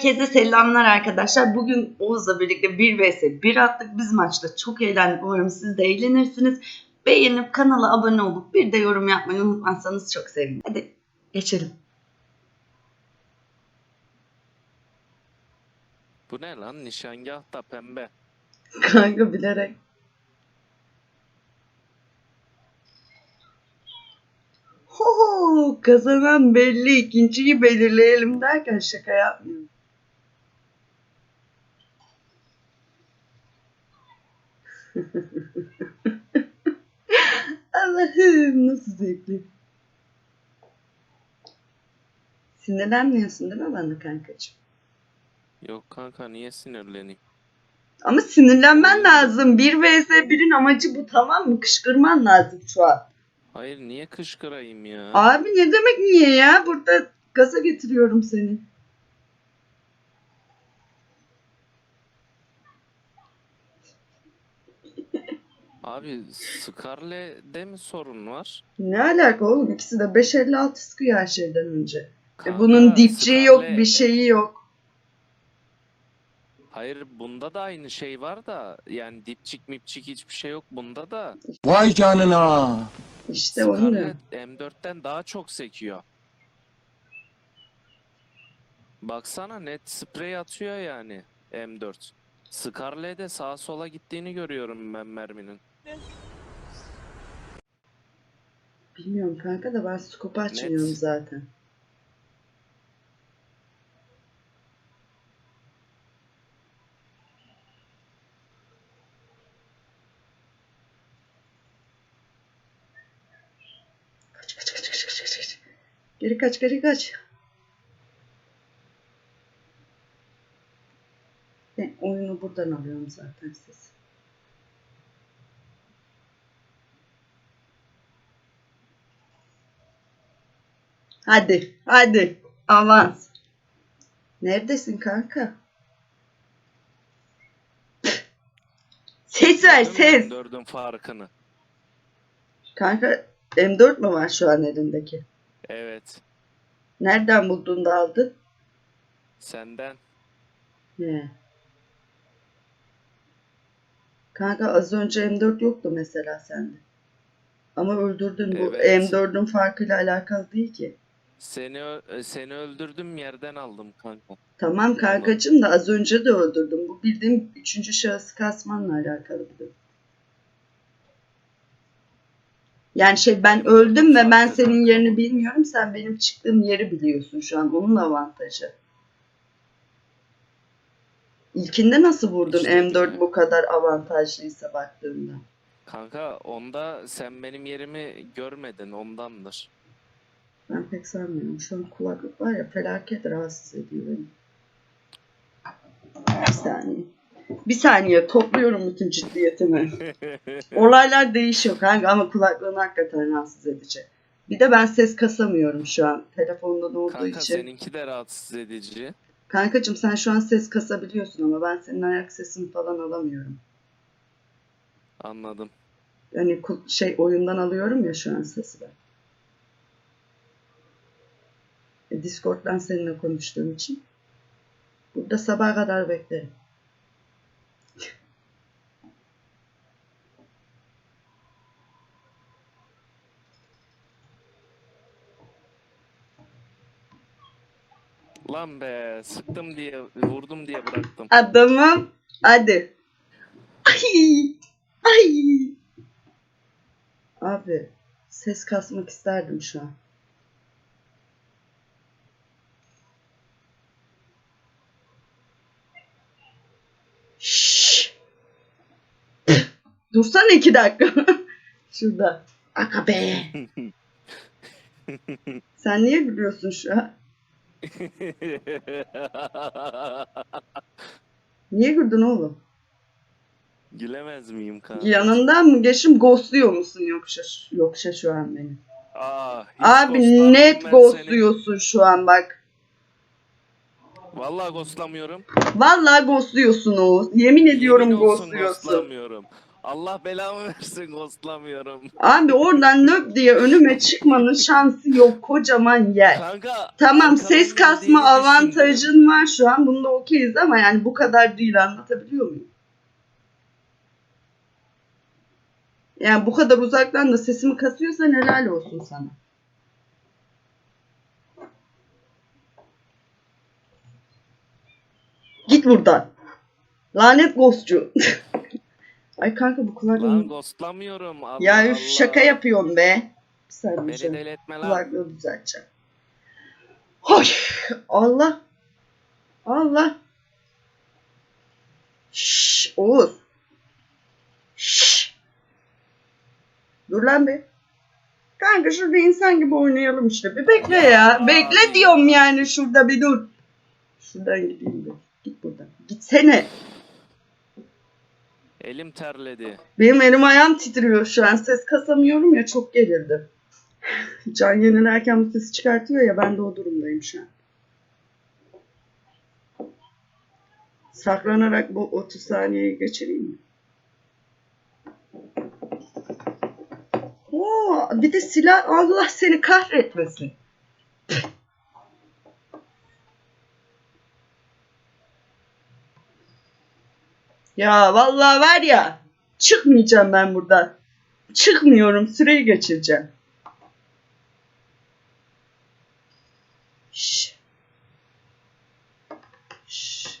Herkese selamlar arkadaşlar. Bugün Oğuz'la birlikte 1 vs 1 attık. Biz maçta çok eğlendik. Umarım siz de eğlenirsiniz. Beğenip kanala abone olup bir de yorum yapmayı unutmazsanız çok sevinirim. Hadi geçelim. Bu ne lan? Nişangahta pembe. Kanka bilerek. Kazanan belli. ikinciyi belirleyelim derken şaka yapmıyorum. Allah'ım nasıl zevkli. Sinirlenmiyorsun değil mi bana kankacığım? Yok kanka niye sinirleneyim? Ama sinirlenmen lazım. 1 vs 1'in amacı bu tamam mı? Kışkırman lazım şu an. Hayır niye kışkırayım ya? Abi ne demek niye ya? Burada gaza getiriyorum seni. Abi Scarlet'de mi sorun var? Ne alaka oğlum? İkisi de 5.56 sıkıyor her şeyden önce. E Kanka, bunun dipçiği yok, bir şeyi yok. Hayır bunda da aynı şey var da yani dipçik mipçik hiçbir şey yok bunda da. Vay canına. İşte onu da. M4'ten daha çok sekiyor. Baksana net sprey atıyor yani M4. Scarlet'e sağa sola gittiğini görüyorum ben merminin. Bilmiyorum kanka da ben scope açmıyorum Net. zaten. Kaç kaç kaç kaç kaç kaç kaç. Geri kaç geri kaç. Ben oyunu buradan alıyorum zaten siz. Hadi, hadi. Avans. Neredesin kanka? Ses ver, ses. M4'ün farkını. Kanka M4 mü var şu an elindeki? Evet. Nereden buldun da aldın? Senden. He. Kanka az önce M4 yoktu mesela sende. Ama öldürdün. Bu Evet. M4'ün farkıyla alakalı değil ki. Seni ö- seni öldürdüm yerden aldım kanka. Tamam kankacığım da az önce de öldürdüm. Bu bildiğim üçüncü şahıs kasmanla alakalı bir durum. Yani şey ben öldüm ve ben senin yerini bilmiyorum. Sen benim çıktığım yeri biliyorsun şu an. Onun avantajı. İlkinde nasıl vurdun İşte M4 ya. bu kadar avantajlıysa baktığında? Kanka onda sen benim yerimi görmedin ondandır. Ben pek sanmıyorum. Şu an kulaklık var ya felaket rahatsız ediyor beni. Bir saniye. Bir saniye topluyorum bütün ciddiyetimi. Olaylar değişiyor kanka ama kulaklığın hakikaten rahatsız edici. Bir de ben ses kasamıyorum şu an telefondan olduğu Kanka için. seninki de rahatsız edici. Kankacığım sen şu an ses kasabiliyorsun ama ben senin ayak sesini falan alamıyorum. Anladım. Yani şey oyundan alıyorum ya şu an sesi ben. E, Discord'dan seninle konuştuğum için. Burada sabaha kadar beklerim. Lan be sıktım diye vurdum diye bıraktım. Adamım hadi. Ay, ay. Abi ses kasmak isterdim şu an. Şşş. Dursana iki dakika. Şurada. Aga be. Sen niye gülüyorsun şu an? Niye güldün oğlum? Gülemez miyim kanka? Yanından mı geçim ghostluyor musun yoksa yoksa şu an beni? Aa, hiç Abi net ben ghostluyorsun şu an bak. Vallahi ghostlamıyorum. Vallahi ghostluyorsun Oğuz. Yemin ediyorum Yemin olsun ghostluyorsun. ghostlamıyorum. Allah belamı versin ghostlamıyorum. Abi oradan nöp diye önüme çıkmanın şansı yok. Kocaman yer. Kanka. Tamam ses kasma düşündüm. avantajın var şu an. Bunda okeyiz ama yani bu kadar değil anlatabiliyor muyum? Yani bu kadar uzaktan da sesimi kasıyorsan helal olsun sana. Git buradan. Lanet ghostçu. Ay kanka bu Lan ghostlamıyorum. Allah Ya üf, Allah. şaka yapıyorum be. Bir saniye Beni şöyle deli etme lan. kulaklığı düzelteceğim. Hoy Allah. Allah. Şşş Oğuz. Şşş. Dur lan be. Kanka şurada insan gibi oynayalım işte. Bir bekle ya. Bekle diyorum yani şurada bir dur. Şuradan gideyim bir. Git buradan. Gitsene. Elim terledi. Benim elim ayağım titriyor şu an. Ses kasamıyorum ya çok gerildim. Can yenilerken bu sesi çıkartıyor ya ben de o durumdayım şu an. Saklanarak bu 30 saniyeyi geçireyim mi? Oo, bir de silah Allah seni kahretmesin. Ya vallahi var ya çıkmayacağım ben buradan. Çıkmıyorum süreyi geçireceğim. Şş. Şş.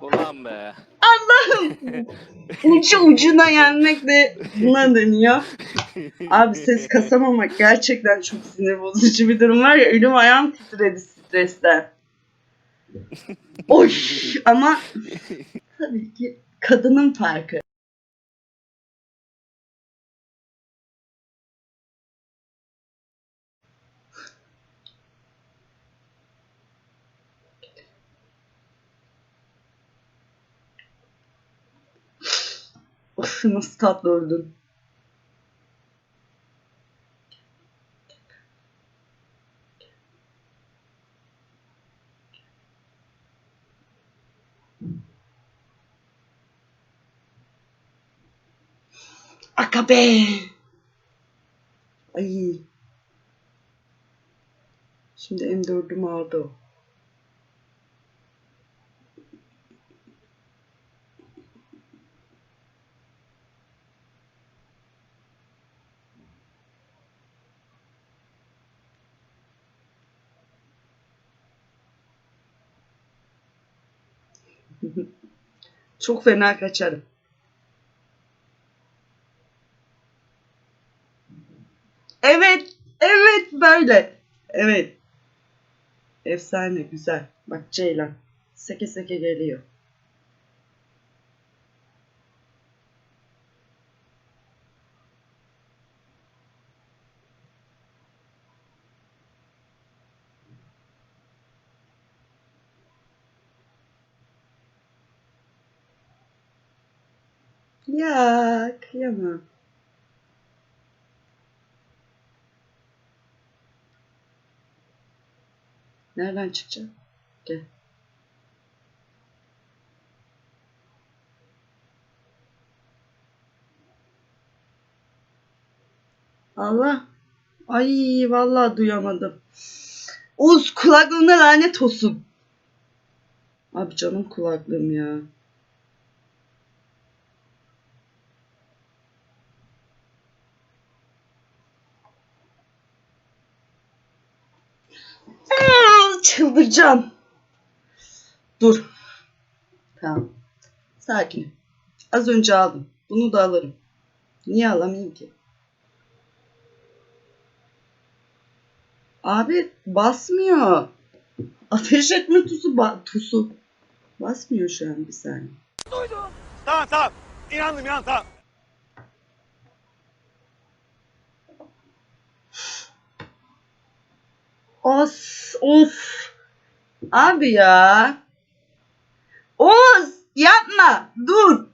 Ulan be. Ucu ucuna yenmek de buna deniyor. Abi ses kasamamak gerçekten çok sinir bozucu bir durum var ya elim ayağım titredi stresten. Oy ama tabii ki kadının farkı. Of nasıl tatlı öldün. Aga be. Ay. Şimdi M4'ümü aldı o. Çok fena kaçarım. Evet, böyle. Evet. Efsane, güzel. Bak Ceylan. Seke seke geliyor. Ya kıyamam. Nereden çıkacağım? Gel. Allah. Ay vallahi duyamadım. Oğuz kulaklığına lanet olsun. Abi canım kulaklığım ya. Aa, Çıldıracağım. Dur. Tamam. Sakin. Az önce aldım. Bunu da alırım. Niye alamayayım ki? Abi basmıyor. Ateş etme tuzu ba tusu. Basmıyor şu an bir saniye. Tamam tamam. İnandım inandım tamam. Os, of. Abi ya. Oz yapma dur.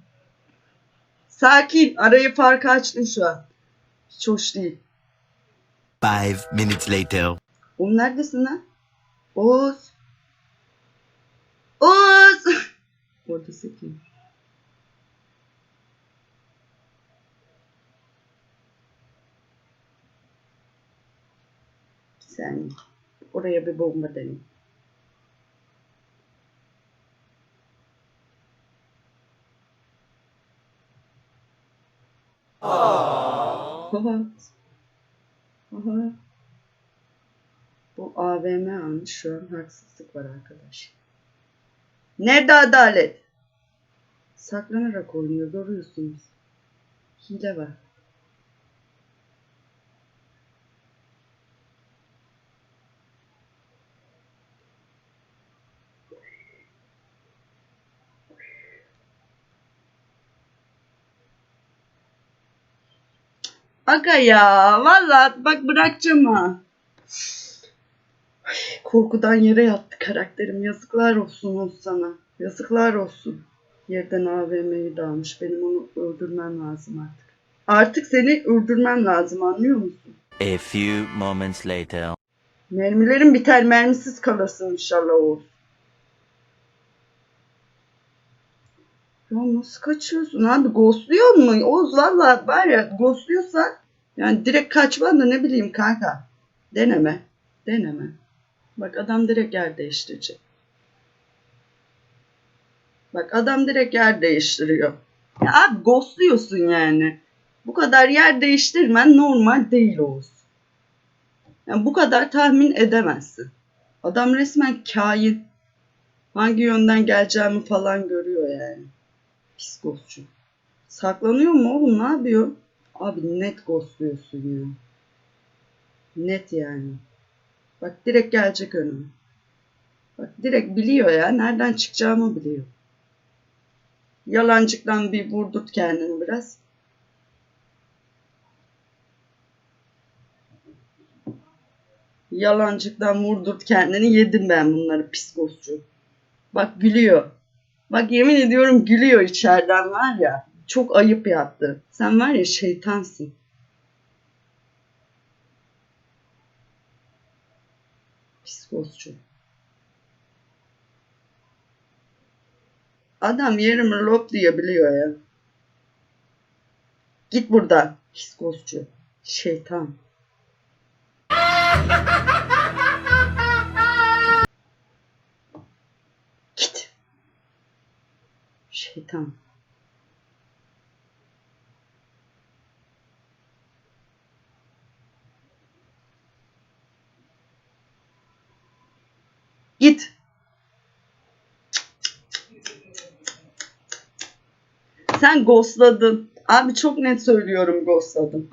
Sakin arayı fark açtın şu an. Hiç hoş değil. Five minutes later. Oğlum neredesin lan? Oz. Oz. Orada sakin. Bir saniye oraya bir bomba deneyim. Fakat Aha. Bu AVM almış şu an haksızlık var arkadaş. Nerede adalet? Saklanarak oynuyor görüyorsunuz. Hile var. Aga ya valla bak bırakacağım ha. Ay, korkudan yere yattı karakterim. Yazıklar olsun sana. Yazıklar olsun. Yerden AVM'yi de almış. Benim onu öldürmem lazım artık. Artık seni öldürmem lazım anlıyor musun? A few moments later. Mermilerin biter mermisiz kalırsın inşallah Oğuz. Ya nasıl kaçıyorsun abi? Ghostluyor mu? Oğuz valla var ya ghostluyorsan yani direkt kaçman da ne bileyim kanka. Deneme. Deneme. Bak adam direkt yer değiştirecek. Bak adam direkt yer değiştiriyor. Ya abi ghostluyorsun yani. Bu kadar yer değiştirmen normal değil Oğuz. Yani bu kadar tahmin edemezsin. Adam resmen kain. Hangi yönden geleceğimi falan görüyor yani. Ghostçu. Saklanıyor mu oğlum ne yapıyor? Abi net ghostluyorsun ya. Net yani. Bak direkt gelecek önüme. Bak direkt biliyor ya. Nereden çıkacağımı biliyor. Yalancıktan bir vurdurt kendini biraz. Yalancıktan vurdurt kendini yedim ben bunları psikosçu. Bak gülüyor. Bak yemin ediyorum gülüyor içeriden var ya. Çok ayıp yaptı. Sen var ya şeytansın. Psikosçu. Adam yerimi lop diyebiliyor ya. Git buradan. Psikosçu. Şeytan. Şeytan. Git. Sen ghostladın. Abi çok net söylüyorum ghostladın.